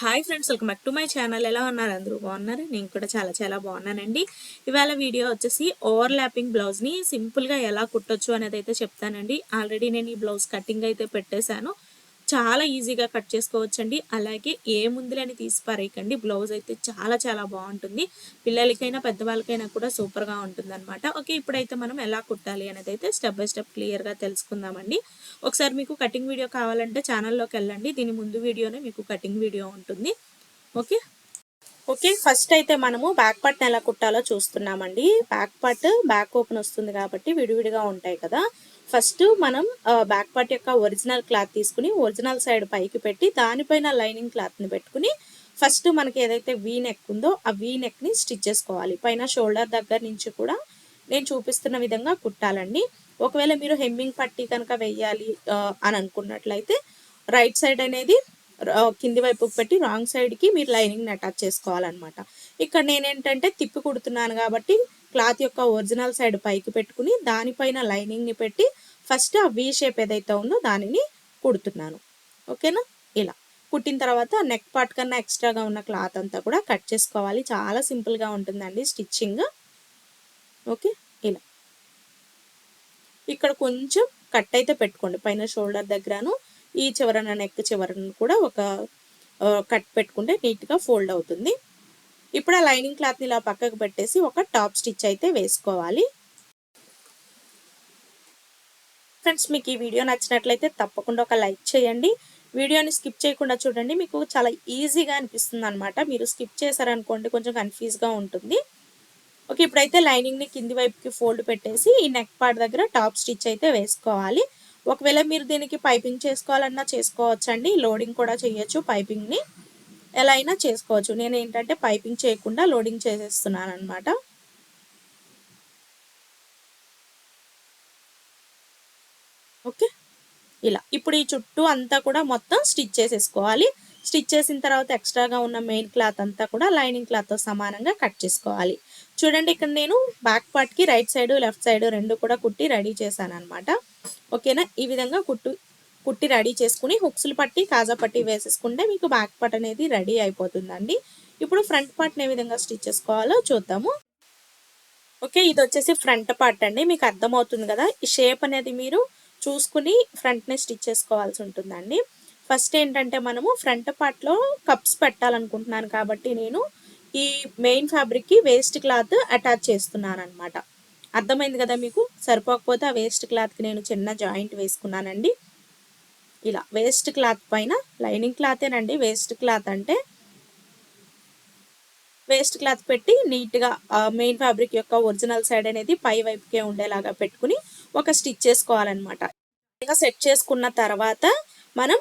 Hi friends welcome back to my channel ఎలా ఉన్నారు అందరూ? బాగున్నారు? నేను కూడా చాలా చాలా బాగున్నానండి. ఇవాళ వీడియో వచ్చేసి ఓవర్ ల్యాపింగ్ బ్లౌజ్ని సింపుల్గా ఎలా కుట్టొచ్చు అనేది అయితే చెప్తానండి. ఆల్రెడీ నేను ఈ బ్లౌజ్ కటింగ్ అయితే పెట్టేశాను. చాలా ఈజీగా కట్ చేసుకోవచ్చండి. అలాగే ఏ ముందులని తీసి పారేయకండి. బ్లౌజ్ అయితే చాలా చాలా బాగుంటుంది. పిల్లలకైనా పెద్దవాళ్ళకైనా కూడా సూపర్గా ఉంటుంది అనమాట ఓకే ఇప్పుడైతే మనం ఎలా కుట్టాలి అనేది అయితే స్టెప్ బై స్టెప్ క్లియర్గా తెలుసుకుందామండి. ఒకసారి మీకు కటింగ్ వీడియో కావాలంటే ఛానల్లోకి వెళ్ళండి. దీని ముందు వీడియోనే మీకు కటింగ్ వీడియో ఉంటుంది. ఓకే? ఓకే ఫస్ట్ అయితే మనము బ్యాక్ పార్ట్ని ఎలా కుట్టాలో చూస్తున్నామండి. బ్యాక్ పార్ట్ బ్యాక్ ఓపెన్ వస్తుంది కాబట్టి విడివిడిగా ఉంటాయి కదా. ఫస్ట్ మనం బ్యాక్ పార్ట్ యొక్క ఒరిజినల్ క్లాత్ తీసుకుని ఒరిజినల్ సైడ్ పైకి పెట్టి దానిపైన లైనింగ్ క్లాత్ని పెట్టుకుని ఫస్ట్ మనకి ఏదైతే వీ నెక్ ఉందో ఆ వీ నెక్ని స్టిచ్ చేసుకోవాలి. పైన షోల్డర్ దగ్గర నుంచి కూడా నేను చూపిస్తున్న విధంగా కుట్టాలండి. ఒకవేళ మీరు హెమ్మింగ్ పట్టి కనుక వెయ్యాలి అని అనుకున్నట్లయితే రైట్ సైడ్ అనేది కింది వైపుకి పెట్టి రాంగ్ సైడ్కి మీరు లైనింగ్ని అటాచ్ చేసుకోవాలన్నమాట. ఇక్కడ నేనేంటంటే తిప్పి కుడుతున్నాను కాబట్టి క్లాత్ యొక్క ఒరిజినల్ సైడ్ పైకి పెట్టుకుని దానిపైన లైనింగ్ని పెట్టి ఫస్ట్ ఆ వీ షేప్ ఏదైతే ఉందో దానిని కుడుతున్నాను. ఓకేనా? ఇలా. కుట్టిన తర్వాత నెక్ పార్ట్ కన్నా ఎక్స్ట్రాగా ఉన్న క్లాత్ అంతా కూడా కట్ చేసుకోవాలి. చాలా సింపుల్గా ఉంటుందండి స్టిచ్చింగ్. ఓకే? ఇలా. ఇక్కడ కొంచెం కట్ అయితే పెట్టుకోండి. పైన షోల్డర్ దగ్గరను ఈ చివరన నెక్ చివరన కూడా ఒక కట్ పెట్టుకుంటే నీట్గా ఫోల్డ్ అవుతుంది. ఇప్పుడు ఆ లైనింగ్ క్లాత్ని ఇలా పక్కకు పెట్టేసి ఒక టాప్ స్టిచ్ అయితే వేసుకోవాలి. ఫ్రెండ్స్ మీకు ఈ వీడియో నచ్చినట్లయితే తప్పకుండా ఒక లైక్ చేయండి. వీడియోని స్కిప్ చేయకుండా చూడండి. మీకు చాలా ఈజీగా అనిపిస్తుంది అనమాట మీరు స్కిప్ చేశారనుకోండి కొంచెం కన్ఫ్యూజ్గా ఉంటుంది. ఓకే ఇప్పుడైతే లైనింగ్ని కింది వైపుకి ఫోల్డ్ పెట్టేసి ఈ నెక్ పార్ట్ దగ్గర టాప్ స్టిచ్ అయితే వేసుకోవాలి. ఒకవేళ మీరు దీనికి పైపింగ్ చేసుకోవాలన్నా చేసుకోవచ్చండి. లోడింగ్ కూడా చేయొచ్చు పైపింగ్ని. ఎలా అయినా చేసుకోవచ్చు. నేను ఏంటంటే పైపింగ్ చేయకుండా లోడింగ్ చేసేస్తున్నాను అనమాట ఓకే? ఇలా. ఇప్పుడు ఈ చుట్టూ అంతా కూడా మొత్తం స్టిచ్ చేసేసుకోవాలి. స్టిచ్ చేసిన తర్వాత ఎక్స్ట్రాగా ఉన్న మెయిన్ క్లాత్ అంతా కూడా లైనింగ్ క్లాత్తో సమానంగా కట్ చేసుకోవాలి. చూడండి ఇక్కడ నేను బ్యాక్ పార్ట్కి రైట్ సైడ్ లెఫ్ట్ సైడ్ రెండు కూడా కుట్టి రెడీ చేశాను అనమాట ఓకేనా? ఈ విధంగా కుట్టు కుట్టి రెడీ చేసుకుని హుక్స్లు పట్టి కాజా పట్టి వేసేసుకుంటే మీకు బ్యాక్ పార్ట్ అనేది రెడీ అయిపోతుందండి. ఇప్పుడు ఫ్రంట్ పార్ట్ని ఏ విధంగా స్టిచ్ చేసుకోవాలో చూద్దాము. ఓకే ఇది వచ్చేసి ఫ్రంట్ పార్ట్ అండి. మీకు అర్థమవుతుంది కదా ఈ షేప్ అనేది మీరు చూసుకుని ఫ్రంట్ని స్టిచ్ చేసుకోవాల్సి ఉంటుందండి. ఫస్ట్ ఏంటంటే మనము ఫ్రంట్ పార్ట్లో కప్స్ పెట్టాలనుకుంటున్నాను కాబట్టి నేను ఈ మెయిన్ ఫ్యాబ్రిక్కి వేస్ట్ క్లాత్ అటాచ్ చేస్తున్నాను అనమాట అర్థమైంది కదా మీకు? సరిపోకపోతే ఆ వేస్ట్ క్లాత్కి నేను చిన్న జాయింట్ వేసుకున్నానండి. ఇలా వేస్ట్ క్లాత్ పైన లైనింగ్ క్లాతేనండి వేస్ట్ క్లాత్ అంటే వేస్ట్ క్లాత్ పెట్టి నీట్గా మెయిన్ ఫ్యాబ్రిక్ యొక్క ఒరిజినల్ సైడ్ అనేది పై వైపుకే ఉండేలాగా పెట్టుకుని ఒక స్టిచ్ చేసుకోవాలన్నమాట. సెట్ చేసుకున్న తర్వాత మనం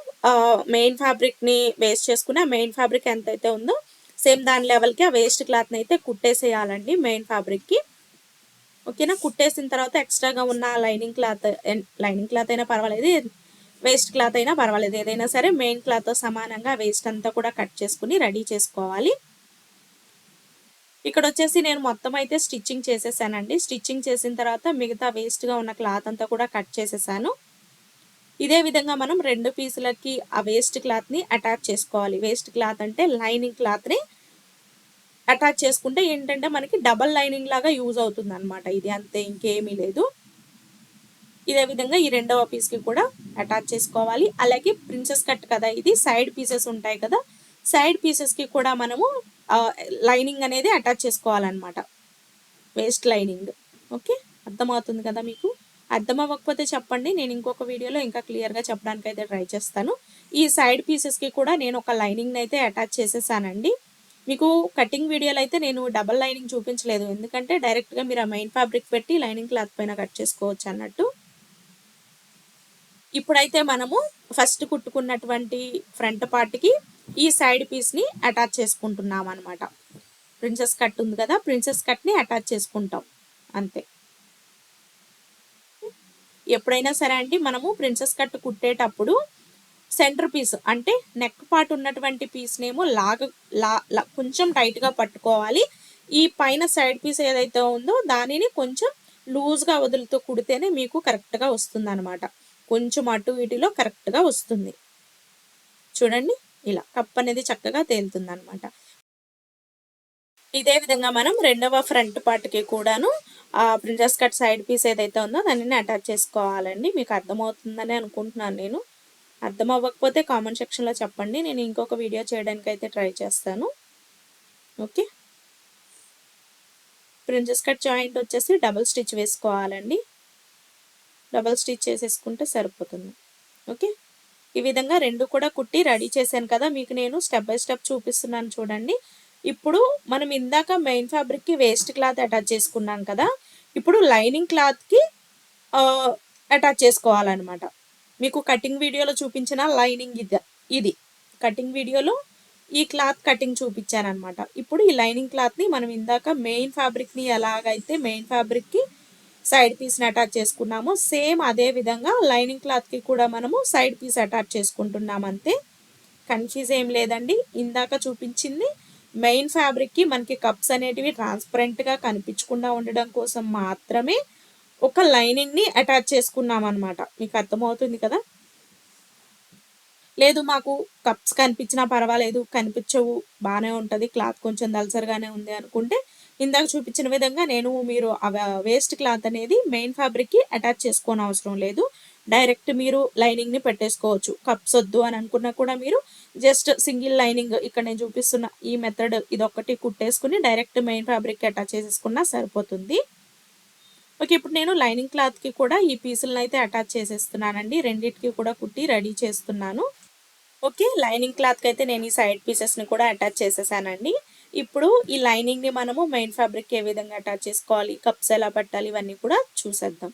మెయిన్ ఫ్యాబ్రిక్ని వేస్ట్ చేసుకుని ఆ మెయిన్ ఫ్యాబ్రిక్ ఎంతైతే ఉందో సేమ్ దాని లెవెల్కి ఆ వేస్ట్ క్లాత్ని అయితే కుట్టేసేయాలండి మెయిన్ ఫ్యాబ్రిక్కి ఓకేనా కుట్టేసిన తర్వాత ఎక్స్ట్రాగా ఉన్న లైనింగ్ క్లాత్ లైనింగ్ క్లాత్ అయినా పర్వాలేదు. వేస్ట్ క్లాత్ అయినా పర్వాలేదు. ఏదైనా సరే మెయిన్ క్లాత్తో సమానంగా వేస్ట్ అంతా కూడా కట్ చేసుకుని రెడీ చేసుకోవాలి. ఇక్కడ వచ్చేసి నేను మొత్తం అయితే స్టిచ్చింగ్ చేసేసానండి. స్టిచ్చింగ్ చేసిన తర్వాత మిగతా వేస్ట్గా ఉన్న క్లాత్ అంతా కూడా కట్ చేసేసాను. ఇదే విధంగా మనం రెండు పీసులకి ఆ వేస్ట్ క్లాత్ని అటాచ్ చేసుకోవాలి. వేస్ట్ క్లాత్ అంటే లైనింగ్ క్లాత్ని అటాచ్ చేసుకుంటే ఏంటంటే మనకి డబల్ లైనింగ్ లాగా యూజ్ అవుతుంది అనమాట ఇది అంతే ఇంకేమీ లేదు. ఇదే విధంగా ఈ రెండవ పీస్కి కూడా అటాచ్ చేసుకోవాలి. అలాగే ప్రిన్సెస్ కట్ కదా ఇది సైడ్ పీసెస్ ఉంటాయి కదా సైడ్ పీసెస్కి కూడా మనము లైనింగ్ అనేది అటాచ్ చేసుకోవాలన్నమాట. వేస్ట్ లైనింగ్ ఓకే అర్థమవుతుంది కదా మీకు? అర్థం అవ్వకపోతే చెప్పండి నేను ఇంకొక వీడియోలో ఇంకా క్లియర్గా చెప్పడానికి అయితే ట్రై చేస్తాను. ఈ సైడ్ పీసెస్కి కూడా నేను ఒక లైనింగ్ని అయితే అటాచ్ చేసేసానండి. మీకు కటింగ్ వీడియోలో అయితే నేను డబల్ లైనింగ్ చూపించలేదు. ఎందుకంటే డైరెక్ట్గా మీరు ఆ మెయిన్ ఫ్యాబ్రిక్ పెట్టి లైనింగ్ క్లాత్ పైన కట్ చేసుకోవచ్చు అన్నట్టు. ఇప్పుడైతే మనము ఫస్ట్ కుట్టుకున్నటువంటి ఫ్రంట్ పార్ట్కి ఈ సైడ్ పీస్ని అటాచ్ చేసుకుంటున్నాం అనమాట ప్రిన్సెస్ కట్ ఉంది కదా ప్రిన్సెస్ కట్ని అటాచ్ చేసుకుంటాం. అంతే. ఎప్పుడైనా సరే అండి మనము ప్రిన్సెస్ కట్ కుట్టేటప్పుడు సెంటర్ పీస్ అంటే నెక్ పార్ట్ ఉన్నటువంటి పీస్నేమో లాగ లా కొంచెం టైట్గా పట్టుకోవాలి. ఈ పైన సైడ్ పీస్ ఏదైతే ఉందో దానిని కొంచెం లూజ్గా వదులుతూ కుడితేనే మీకు కరెక్ట్గా వస్తుంది అనమాట కొంచెం అటు ఇటులో కరెక్ట్గా వస్తుంది. చూడండి ఇలా కప్ అనేది చక్కగా తేలుతుంది అనమాట ఇదే విధంగా మనం రెండవ ఫ్రంట్ పార్ట్కి కూడాను ఆ ప్రిన్సెస్ కట్ సైడ్ పీస్ ఏదైతే ఉందో దానిని అటాచ్ చేసుకోవాలండి. మీకు అర్థమవుతుందని అనుకుంటున్నాను నేను. అర్థం అవ్వకపోతే కామెంట్ సెక్షన్లో చెప్పండి. నేను ఇంకొక వీడియో చేయడానికి అయితే ట్రై చేస్తాను. ఓకే? ప్రిన్సెస్ కట్ జాయింట్ వచ్చేసి డబుల్ స్టిచ్ వేసుకోవాలండి. డబుల్ స్టిచ్ చేసేసుకుంటే సరిపోతుంది. ఓకే? ఈ విధంగా రెండు కూడా కుట్టి రెడీ చేశాను కదా మీకు నేను స్టెప్ బై స్టెప్ చూపిస్తున్నాను చూడండి. ఇప్పుడు మనం ఇందాక మెయిన్ ఫ్యాబ్రిక్కి వేస్ట్ క్లాత్ అటాచ్ చేసుకున్నాం కదా ఇప్పుడు లైనింగ్ క్లాత్కి అటాచ్ చేసుకోవాలన్నమాట. మీకు కటింగ్ వీడియోలో చూపించిన లైనింగ్ ఇది ఇది. కటింగ్ వీడియోలో ఈ క్లాత్ కటింగ్ చూపించాను అనమాట ఇప్పుడు ఈ లైనింగ్ క్లాత్ని మనం ఇందాక మెయిన్ ఫ్యాబ్రిక్ని ఎలాగైతే మెయిన్ ఫ్యాబ్రిక్కి సైడ్ పీస్ని అటాచ్ చేసుకున్నాము. సేమ్ అదే విధంగా లైనింగ్ క్లాత్కి కూడా మనము సైడ్ పీస్ అటాచ్ చేసుకుంటున్నాం అంతే. కన్ఫ్యూజ్ ఏం లేదండి. ఇందాక చూపించింది మెయిన్ ఫ్యాబ్రిక్కి మనకి కప్స్ అనేటివి ట్రాన్స్పరెంట్గా కనిపించకుండా ఉండడం కోసం మాత్రమే ఒక లైనింగ్ని అటాచ్ చేసుకున్నాం అనమాట మీకు అర్థమవుతుంది కదా? లేదు మాకు కప్స్ కనిపించినా పర్వాలేదు కనిపించవు బాగానే ఉంటుంది క్లాత్ కొంచెం దల్సర్గానే ఉంది అనుకుంటే ఇందాక చూపించిన విధంగా నేను మీరు వేస్ట్ క్లాత్ అనేది మెయిన్ ఫ్యాబ్రిక్కి అటాచ్ చేసుకోని అవసరం లేదు. డైరెక్ట్ మీరు లైనింగ్ని పెట్టేసుకోవచ్చు. కప్స్ వద్దు అని అనుకున్నా కూడా మీరు జస్ట్ సింగిల్ లైనింగ్ ఇక్కడ నేను చూపిస్తున్న ఈ మెథడ్ ఇదొక్కటి కుట్టేసుకుని డైరెక్ట్ మెయిన్ ఫ్యాబ్రిక్ అటాచ్ చేసేసుకున్నా సరిపోతుంది. ఓకే ఇప్పుడు నేను లైనింగ్ క్లాత్కి కూడా ఈ పీసులను అయితే అటాచ్ చేసేస్తున్నానండి. రెండింటికి కూడా కుట్టి రెడీ చేస్తున్నాను. ఓకే లైనింగ్ క్లాత్కి అయితే నేను ఈ సైడ్ పీసెస్ని కూడా అటాచ్ చేసేసానండి. ఇప్పుడు ఈ లైనింగ్ని మనము మెయిన్ ఫ్యాబ్రిక్ ఏ విధంగా అటాచ్ చేసుకోవాలి కప్స్ ఎలా పెట్టాలి ఇవన్నీ కూడా చూసేద్దాం.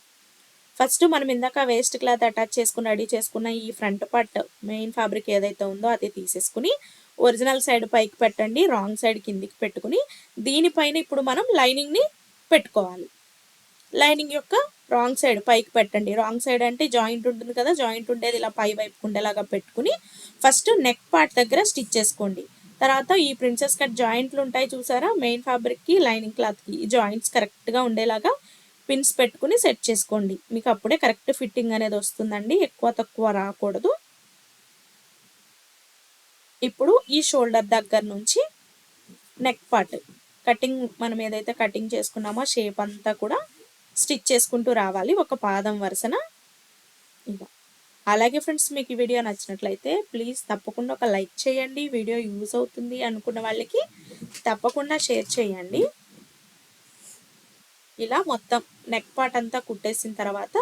ఫస్ట్ మనం ఇందాక వేస్ట్ క్లాత్ అటాచ్ చేసుకుని రెడీ చేసుకున్న ఈ ఫ్రంట్ పార్ట్ మెయిన్ ఫ్యాబ్రిక్ ఏదైతే ఉందో అది తీసేసుకుని ఒరిజినల్ సైడ్ పైకి పెట్టండి రాంగ్ సైడ్ కిందికి పెట్టుకుని దీనిపైన ఇప్పుడు మనం లైనింగ్ని పెట్టుకోవాలి. లైనింగ్ యొక్క రాంగ్ సైడ్ పైకి పెట్టండి. రాంగ్ సైడ్ అంటే జాయింట్ ఉంటుంది కదా జాయింట్ ఉండేది ఇలా పై వైపు ఉండేలాగా పెట్టుకుని ఫస్ట్ నెక్ పార్ట్ దగ్గర స్టిచ్ చేసుకోండి. తర్వాత ఈ ప్రిన్సెస్ కట్ జాయింట్లు ఉంటాయి చూసారా? మెయిన్ ఫ్యాబ్రిక్కి లైనింగ్ క్లాత్కి ఈ జాయింట్స్ కరెక్ట్గా ఉండేలాగా పిన్స్ పెట్టుకుని సెట్ చేసుకోండి. మీకు అప్పుడే కరెక్ట్ ఫిట్టింగ్ అనేది వస్తుందండి. ఎక్కువ తక్కువ రాకూడదు. ఇప్పుడు ఈ షోల్డర్ దగ్గర నుంచి నెక్ పార్ట్ కటింగ్ మనం ఏదైతే కటింగ్ చేసుకున్నామో షేప్ అంతా కూడా స్టిచ్ చేసుకుంటూ రావాలి ఒక పాదం వరుసన. ఇలా అలాగే ఫ్రెండ్స్ మీకు ఈ వీడియో నచ్చినట్లయితే ప్లీజ్ తప్పకుండా ఒక లైక్ చేయండి. వీడియో యూజ్ అవుతుంది అనుకున్న వాళ్ళకి తప్పకుండా షేర్ చేయండి. ఇలా మొత్తం నెక్ పార్ట్ అంతా కుట్టేసిన తర్వాత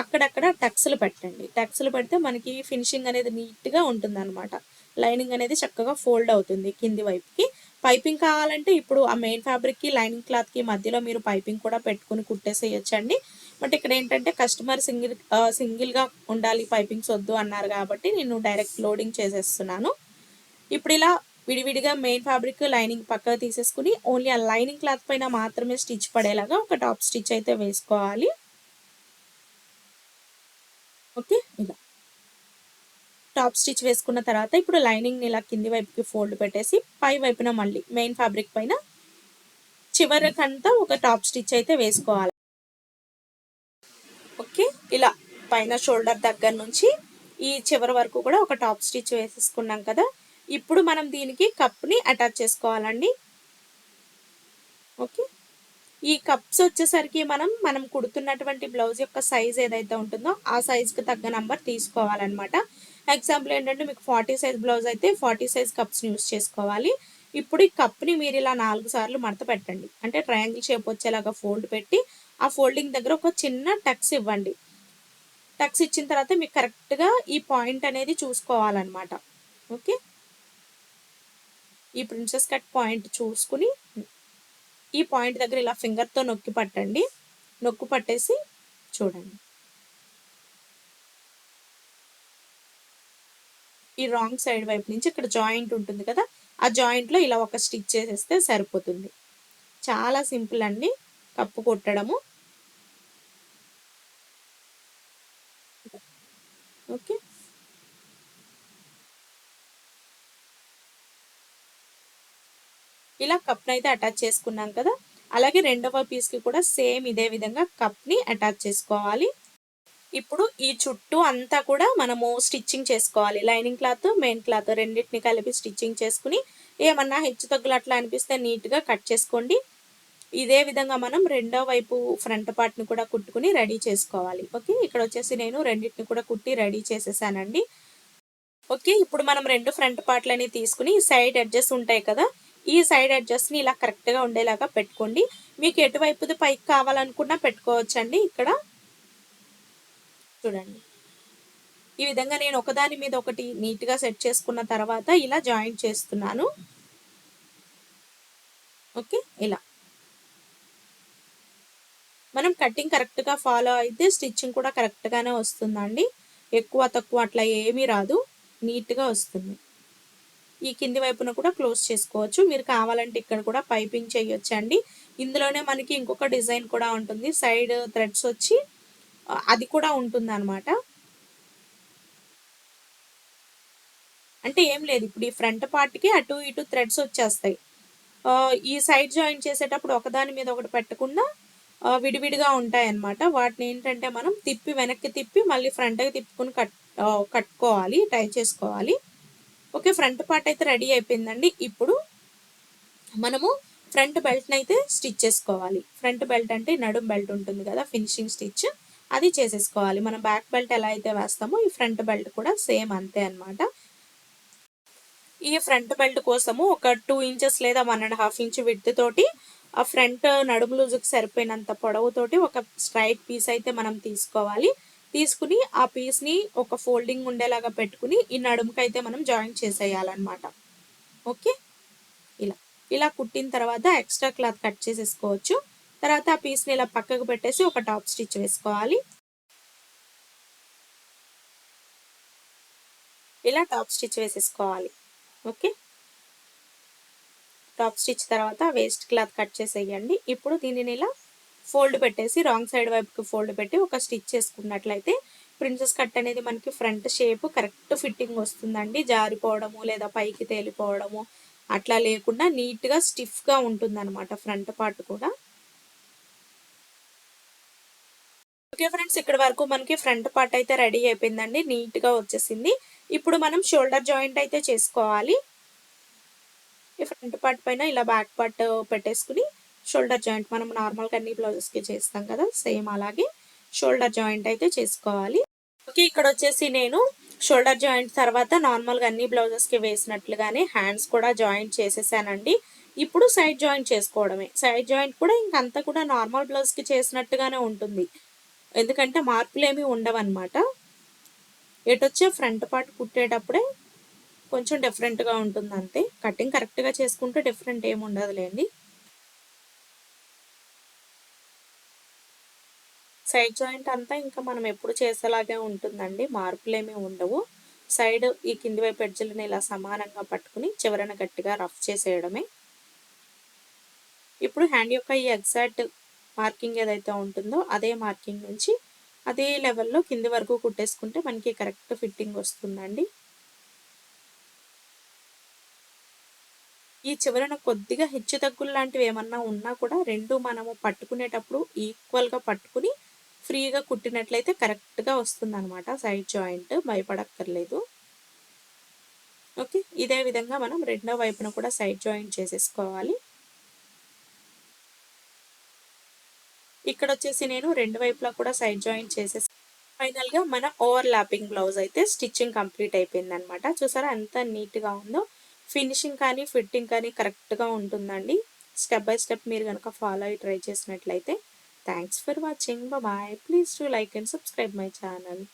అక్కడక్కడ టక్స్లు పెట్టండి. టక్స్లు పెడితే మనకి ఫినిషింగ్ అనేది నీట్గా ఉంటుంది అనమాట లైనింగ్ అనేది చక్కగా ఫోల్డ్ అవుతుంది కింది వైపుకి. పైపింగ్ కావాలంటే ఇప్పుడు ఆ మెయిన్ ఫ్యాబ్రిక్కి లైనింగ్ క్లాత్కి మధ్యలో మీరు పైపింగ్ కూడా పెట్టుకుని కుట్టేసేయచ్చండి. బట్ ఇక్కడ ఏంటంటే కస్టమర్ సింగిల్ సింగిల్గా ఉండాలి పైపింగ్స్ వద్దు అన్నారు కాబట్టి నేను డైరెక్ట్ లోడింగ్ చేసేస్తున్నాను. ఇప్పుడు ఇలా విడివిడిగా మెయిన్ ఫ్యాబ్రిక్ లైనింగ్ పక్కగా తీసేసుకుని ఓన్లీ ఆ లైనింగ్ క్లాత్ పైన మాత్రమే స్టిచ్ పడేలాగా ఒక టాప్ స్టిచ్ అయితే వేసుకోవాలి. ఓకే ఇలా టాప్ స్టిచ్ వేసుకున్న తర్వాత ఇప్పుడు లైనింగ్ని ఇలా కింది వైపుకి ఫోల్డ్ పెట్టేసి పై వైపున మళ్ళీ మెయిన్ ఫ్యాబ్రిక్ పైన చివరికంతా ఒక టాప్ స్టిచ్ అయితే వేసుకోవాలి. ఓకే ఇలా పైన షోల్డర్ దగ్గర నుంచి ఈ చివరి వరకు కూడా ఒక టాప్ స్టిచ్ వేసేసుకున్నాం కదా. ఇప్పుడు మనం దీనికి కప్ని అటాచ్ చేసుకోవాలండి. ఓకే ఈ కప్స్ వచ్చేసరికి మనం మనం కుడుతున్నటువంటి బ్లౌజ్ యొక్క సైజ్ ఏదైతే ఉంటుందో ఆ సైజ్కి తగ్గ నంబర్ తీసుకోవాలన్నమాట. ఎగ్జాంపుల్ ఏంటంటే మీకు ఫార్టీ సైజ్ బ్లౌజ్ అయితే ఫార్టీ సైజ్ కప్స్ని యూస్ చేసుకోవాలి. ఇప్పుడు ఈ కప్ని మీరు ఇలా నాలుగు సార్లు మడత పెట్టండి. అంటే ట్రయాంగిల్ షేప్ వచ్చేలాగా ఫోల్డ్ పెట్టి ఆ ఫోల్డింగ్ దగ్గర ఒక చిన్న టక్స్ ఇవ్వండి. టక్స్ ఇచ్చిన తర్వాత మీకు కరెక్ట్గా ఈ పాయింట్ అనేది చూసుకోవాలన్నమాట. ఓకే ఈ ప్రిన్సెస్ కట్ పాయింట్ చూసుకుని ఈ పాయింట్ దగ్గర ఇలా ఫింగర్తో నొక్కి పట్టండి. నొక్కు పట్టేసి చూడండి. ఈ రాంగ్ సైడ్ వైపు నుంచి ఇక్కడ జాయింట్ ఉంటుంది కదా ఆ జాయింట్లో ఇలా ఒక స్టిచ్ చేసేస్తే సరిపోతుంది. చాలా సింపుల్ అండి. కప్పు కొట్టడము. ఓకే. ఇలా కప్ని అయితే అటాచ్ చేసుకున్నాం కదా. అలాగే రెండవ పీస్కి కూడా సేమ్ ఇదే విధంగా కప్ని అటాచ్ చేసుకోవాలి. ఇప్పుడు ఈ చుట్టూ అంతా కూడా మనము స్టిచ్చింగ్ చేసుకోవాలి. లైనింగ్ క్లాత్ మెయిన్ క్లాత్ రెండింటిని కలిపి స్టిచ్చింగ్ చేసుకుని ఏమన్నా హెచ్చు తగ్గులు అట్లా అనిపిస్తే నీట్గా కట్ చేసుకోండి. ఇదే విధంగా మనం రెండో వైపు ఫ్రంట్ పార్ట్ని కూడా కుట్టుకుని రెడీ చేసుకోవాలి. ఓకే ఇక్కడ వచ్చేసి నేను రెండింటిని కూడా కుట్టి రెడీ చేసేసానండి. ఓకే ఇప్పుడు మనం రెండు ఫ్రంట్ పార్ట్లని తీసుకుని సైడ్ అడ్జస్ట్ ఉంటాయి కదా. ఈ సైడ్ అడ్జస్ట్ని ఇలా కరెక్ట్గా ఉండేలాగా పెట్టుకోండి. మీకు ఎటువైపుది పైకి కావాలనుకున్నా పెట్టుకోవచ్చండి ఇక్కడ. చూడండి. ఈ విధంగా నేను ఒకదాని మీద ఒకటి నీట్గా సెట్ చేసుకున్న తర్వాత ఇలా జాయింట్ చేస్తున్నాను. ఓకే? ఇలా. మనం కటింగ్ కరెక్ట్గా ఫాలో అయితే స్టిచ్చింగ్ కూడా కరెక్ట్గానే వస్తుందండి. ఎక్కువ తక్కువ అట్లా ఏమీ రాదు. నీట్గా వస్తుంది. ఈ కింది వైపున కూడా క్లోజ్ చేసుకోవచ్చు. మీరు కావాలంటే ఇక్కడ కూడా పైపింగ్ చేయొచ్చండి. ఇందులోనే మనకి ఇంకొక డిజైన్ కూడా ఉంటుంది. సైడ్ థ్రెడ్స్ వచ్చి అది కూడా ఉంటుంది అనమాట అంటే ఏం లేదు ఇప్పుడు ఈ ఫ్రంట్ పార్ట్కి అటు ఇటు థ్రెడ్స్ వచ్చేస్తాయి. ఈ సైడ్ జాయిన్ చేసేటప్పుడు ఒకదాని మీద ఒకటి పెట్టకుండా విడివిడిగా ఉంటాయి అన్నమాట వాటిని ఏంటంటే మనం తిప్పి వెనక్కి తిప్పి మళ్ళీ ఫ్రంట్కి తిప్పుకుని కట్ కట్టుకోవాలి టై చేసుకోవాలి. ఓకే ఫ్రంట్ పార్ట్ అయితే రెడీ అయిపోయిందండి. ఇప్పుడు మనము ఫ్రంట్ బెల్ట్ని అయితే స్టిచ్ చేసుకోవాలి. ఫ్రంట్ బెల్ట్ అంటే నడుం బెల్ట్ ఉంటుంది కదా ఫినిషింగ్ స్టిచ్. అది చేసేసుకోవాలి. మనం బ్యాక్ బెల్ట్ ఎలా అయితే వేస్తామో ఈ ఫ్రంట్ బెల్ట్ కూడా సేమ్ అంతే అనమాట ఈ ఫ్రంట్ బెల్ట్ కోసము ఒక టూ ఇంచెస్ లేదా one and half inch with తోటి ఆ ఫ్రంట్ నడుము లూజుకి సరిపోయినంత పొడవుతోటి ఒక స్ట్రైట్ పీస్ అయితే మనం తీసుకోవాలి. తీసుకుని ఆ పీస్ని ఒక ఫోల్డింగ్ ఉండేలాగా పెట్టుకుని ఈ నడుముకైతే మనం జాయిన్ చేసేయాలన్నమాట. ఓకే? ఇలా. ఇలా కుట్టిన తర్వాత ఎక్స్ట్రా క్లాత్ కట్ చేసేసుకోవచ్చు. తర్వాత ఆ పీస్ని ఇలా పక్కకు పెట్టేసి ఒక టాప్ స్టిచ్ వేసుకోవాలి. ఇలా టాప్ స్టిచ్ వేసేసుకోవాలి. ఓకే? టాప్ స్టిచ్ తర్వాత వేస్ట్ క్లాత్ కట్ చేసేయండి. ఇప్పుడు దీనిని ఇలా ఫోల్డ్ పెట్టేసి రాంగ్ సైడ్ వైపుకి ఫోల్డ్ పెట్టి ఒక స్టిచ్ చేసుకున్నట్లయితే ప్రిన్సెస్ కట్ అనేది మనకి ఫ్రంట్ షేప్ కరెక్ట్ ఫిట్టింగ్ వస్తుందండి. జారిపోవడము లేదా పైకి తేలిపోవడము అట్లా లేకుండా నీట్గా స్టిఫ్గా ఉంటుంది అనమాట ఫ్రంట్ పార్ట్ కూడా. ఓకే ఫ్రెండ్స్ ఇక్కడ వరకు మనకి ఫ్రంట్ పార్ట్ అయితే రెడీ అయిపోయిందండి. నీట్గా వచ్చేసింది. ఇప్పుడు మనం షోల్డర్ జాయింట్ అయితే చేసుకోవాలి. ఈ ఫ్రంట్ పార్ట్ పైన ఇలా బ్యాక్ పార్ట్ పెట్టేసుకుని షోల్డర్ జాయింట్ మనం నార్మల్గా అన్ని బ్లౌజెస్కి చేస్తాం కదా సేమ్ అలాగే షోల్డర్ జాయింట్ అయితే చేసుకోవాలి. ఓకే ఇక్కడ వచ్చేసి నేను షోల్డర్ జాయింట్ తర్వాత నార్మల్గా అన్ని బ్లౌజెస్కి వేసినట్లుగానే హ్యాండ్స్ కూడా జాయింట్ చేసేసానండి. ఇప్పుడు సైడ్ జాయింట్ చేసుకోవడమే. సైడ్ జాయింట్ కూడా ఇంకంతా కూడా నార్మల్ బ్లౌజ్కి చేసినట్టుగానే ఉంటుంది. ఎందుకంటే మార్పులు ఏమి ఉండవన్నమాట. ఎటొచ్చే ఫ్రంట్ పార్ట్ కుట్టేటప్పుడే కొంచెం డిఫరెంట్గా ఉంటుంది అంతే కటింగ్ కరెక్ట్గా చేసుకుంటే డిఫరెంట్ ఏమి ఉండదులేండి. సైడ్ జాయింట్ అంతా ఇంకా మనం ఎప్పుడు చేసేలాగే ఉంటుందండి. మార్పులేమీ ఉండవు. సైడ్ ఈ కింది వైపు ఎడ్జలను ఇలా సమానంగా పట్టుకుని చివరన గట్టిగా రఫ్ చేసేయడమే. ఇప్పుడు హ్యాండ్ యొక్క ఈ ఎగ్జాక్ట్ మార్కింగ్ ఏదైతే ఉంటుందో అదే మార్కింగ్ నుంచి అదే లెవెల్లో కింది వరకు కుట్టేసుకుంటే మనకి కరెక్ట్ ఫిట్టింగ్ వస్తుందండి. ఈ చివరన కొద్దిగా హెచ్చు తగ్గులు లాంటివి ఏమన్నా ఉన్నా కూడా రెండు మనము పట్టుకునేటప్పుడు ఈక్వల్గా పట్టుకుని ఫ్రీగా కుట్టినట్లయితే కరెక్ట్గా వస్తుంది అనమాట సైడ్ జాయింట్ భయపడక్కర్లేదు. ఓకే. ఇదే విధంగా మనం రెండో వైపున కూడా సైడ్ జాయింట్ చేసేసుకోవాలి. ఇక్కడ వచ్చేసి నేను రెండు వైపులా కూడా సైడ్ జాయింట్ చేసేసి ఫైనల్గా మన ఓవర్ ల్యాపింగ్ బ్లౌజ్ అయితే స్టిచ్చింగ్ కంప్లీట్ అయిపోయింది అనమాట చూసారా ఎంత నీట్గా ఉందో. ఫినిషింగ్ కానీ ఫిట్టింగ్ కానీ కరెక్ట్గా ఉంటుందండి. స్టెప్ బై స్టెప్ మీరు కనుక ఫాలో అయ్యి ట్రై చేసినట్లయితే Thanks for watching. Bye bye. Please do like and subscribe my channel.